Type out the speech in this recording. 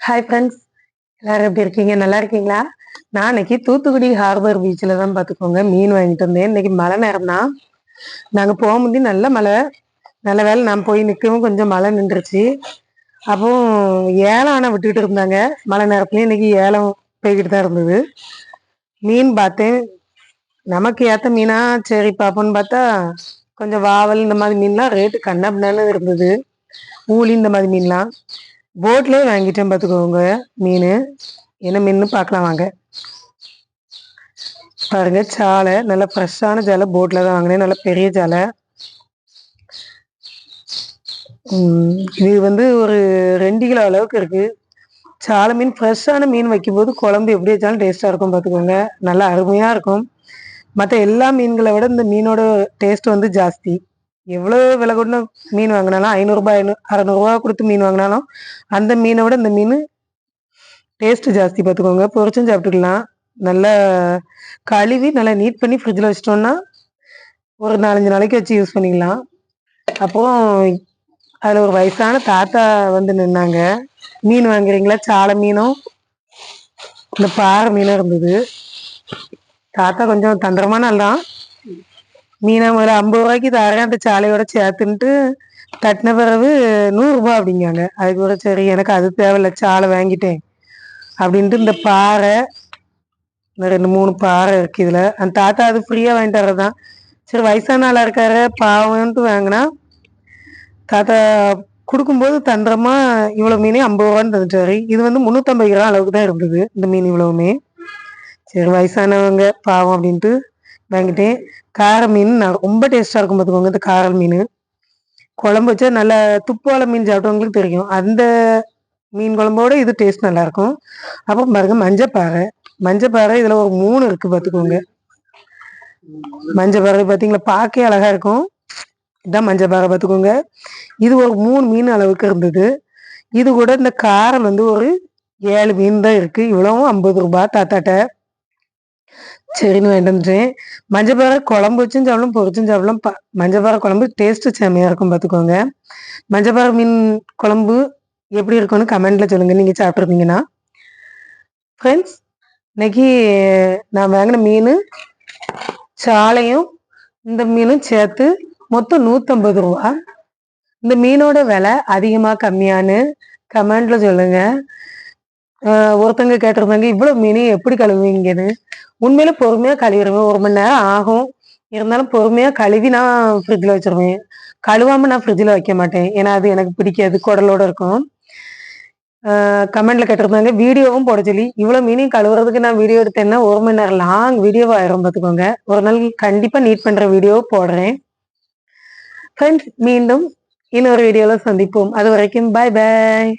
Hi friends எல்லாரும் எப்படி இருக்கீங்க? நல்லா இருக்கீங்களா? நான் இன்னைக்கு தூத்துக்குடி ஹார்பர் பீச்சில் தான் பார்த்துக்கோங்க மீன் வாங்கிட்டு வந்தேன். இன்னைக்கு மழை நேரம் தான் நாங்கள் போக முடியும் நல்ல மழை. நல்ல வேலை நான் போய் நிற்கவும் கொஞ்சம் மழை நின்றுச்சு. அப்போ ஏலம் ஆனால் விட்டுக்கிட்டு இருந்தாங்க. மழை நேரத்துலையும் இன்னைக்கு ஏலம் போய்கிட்டு தான் இருந்தது. மீன் பார்த்தேன். நமக்கு ஏற்ற மீனா? சரி பார்ப்போன்னு பார்த்தா கொஞ்சம் வாவல் இந்த மாதிரி மீன்லாம் ரேட்டு கண்ணப்பண்ணு இருந்தது. ஊழி இந்த மாதிரி மீன்லாம். போட்லேயே வாங்கிட்டேன் பார்த்துக்கோங்க மீன். என்ன மீன் பார்க்கலாம் வாங்க. பாருங்க சாலை நல்ல ஃப்ரெஷ்ஷான ஜாலை போட்டில் தான் வாங்கினேன். நல்ல பெரிய ஜாலை. இது வந்து ஒரு ரெண்டு கிலோ அளவுக்கு இருக்கு. சாலை மீன் ஃப்ரெஷ்ஷான மீன் வைக்கும்போது குழம்பு எப்படி வச்சாலும் டேஸ்ட்டாக இருக்கும் பார்த்துக்கோங்க நல்லா அருமையாக இருக்கும். மற்ற எல்லா மீன்களை விட இந்த மீனோட டேஸ்ட் வந்து ஜாஸ்தி. எவ்வளோ விலை கொண்டு மீன் வாங்கினாலும் ஐநூறுரூபா ஐநூறு அறநூறுபா கொடுத்து மீன் வாங்கினாலும் அந்த மீனை விட இந்த மீன் டேஸ்ட்டு ஜாஸ்தி பார்த்துக்கோங்க. பொரிச்சும் சாப்பிட்டுக்கலாம். நல்லா கழுவி நல்லா நீட் பண்ணி ஃப்ரிட்ஜில் வச்சிட்டோம்னா ஒரு நாலஞ்சு நாளைக்கு வச்சு யூஸ் பண்ணிக்கலாம். அப்புறம் அதில் ஒரு வயசான தாத்தா வந்து நின்னாங்க. மீன் வாங்குறீங்களா? சாலை மீனும் இந்த பாறை மீனும் இருந்தது. தாத்தா கொஞ்சம் தந்திரமான ஆள் தான் மீனா முதல்ல ஐம்பது ரூபாய்க்கு தரேன். அந்த சாலையோட சேர்த்துன்ட்டு கட்டின பிறகு நூறுரூபா அப்படிங்காங்க அதுக்கு கூட சரி எனக்கு அது தேவையில்ல சாலை வாங்கிட்டேன் அப்படின்ட்டு இந்த பாறை இந்த ரெண்டு மூணு பாறை இருக்கு இதில். அந்த தாத்தா அது ஃப்ரீயாக வாங்கிட்டு வர்றதுதான். சரி வயசான ஆளாக இருக்காரு பாவம்ன்ட்டு வாங்கினா தாத்தா கொடுக்கும்போது தந்திரமா இவ்வளோ மீனே ஐம்பது ரூபான்னு தந்துட்டாரு. இது வந்து முந்நூற்றம்பது கிராம் அளவுக்கு தான் இருந்தது இந்த மீன் இவ்வளவுமே. சரி வயசானவங்க பாவம் அப்படின்ட்டு வாங்கிட்டேன் கார மீன் நான் ரொம்ப டேஸ்ட்டாக இருக்கும் பார்த்துக்கோங்க இந்த காரல் மீன். குழம்பு வச்சா நல்லா துப்பால மீன் சாப்பிட்டவங்களுக்கு தெரியும். அந்த மீன் குழம்போட இது டேஸ்ட் நல்லாயிருக்கும் அப்புறம் பாருங்க மஞ்சப்பாறை. மஞ்சப்பாறை இதில் ஒரு மூணு இருக்குது பார்த்துக்கோங்க மஞ்சப்பாறை பார்த்தீங்களா பார்க்கே அழகா இருக்கும். இதான் மஞ்சப்பாறை பார்த்துக்கோங்க இது ஒரு மூணு மீன் அளவுக்கு இருந்தது. இது கூட இந்த காரம் வந்து ஒரு ஏழு மீன் தான் இருக்குது இவ்வளவும் ஐம்பது ரூபா தாத்தாட்ட. சரின்னு வேண்டுன்றேன் மஞ்சப்பாறை குழம்பு வச்சும் சாப்பிடலாம் பொரிச்சும் சாப்பிடலாம் ப மஞ்சப்பாறை குழம்பு டேஸ்ட்டு செம்மையாக இருக்கும் பார்த்துக்கோங்க மஞ்சப்பாறை மீன் குழம்பு எப்படி இருக்கும்னு கமெண்ட்டில் சொல்லுங்கள் நீங்கள் சாப்பிட்ருப்பீங்கன்னா ஃப்ரெண்ட்ஸ் இன்னைக்கு நான் வாங்கின மீன் சாலையும் இந்த மீனும் சேர்த்து மொத்தம் நூற்றம்பது ரூபா இந்த மீனோட விலை அதிகமாக கம்மியான்னு கமெண்ட்டில் சொல்லுங்கள் ஒருத்தங்க கேட்டிருந்தாங்க இவ்வளோ மீனையும் எப்படி கழுவுவீங்கன்னு? உண்மையில பொறுமையா கழுவிடுவேன். ஒரு மணி நேரம் ஆகும். இருந்தாலும் பொறுமையா கழுவி நான் ஃப்ரிட்ஜில் வச்சிருவேன். கழுவாம நான் ஃப்ரிட்ஜில் வைக்க மாட்டேன். ஏன்னா அது எனக்கு பிடிக்காது. குடலோட இருக்கும். கமெண்ட்ல கேட்டிருந்தாங்க வீடியோவும் போட சொல்லி இவ்வளோ மீனையும் கழுவுறதுக்கு நான் வீடியோ எடுத்தேன்னா ஒரு மணி நேரம் லாங் வீடியோவா ஆயிரும் பார்த்துக்கோங்க. ஒரு நாள் கண்டிப்பா நீட் பண்ற வீடியோ போடுறேன். ஃப்ரெண்ட்ஸ் மீண்டும் இன்னொரு வீடியோல சந்திப்போம். அது வரைக்கும் பாய் பாய்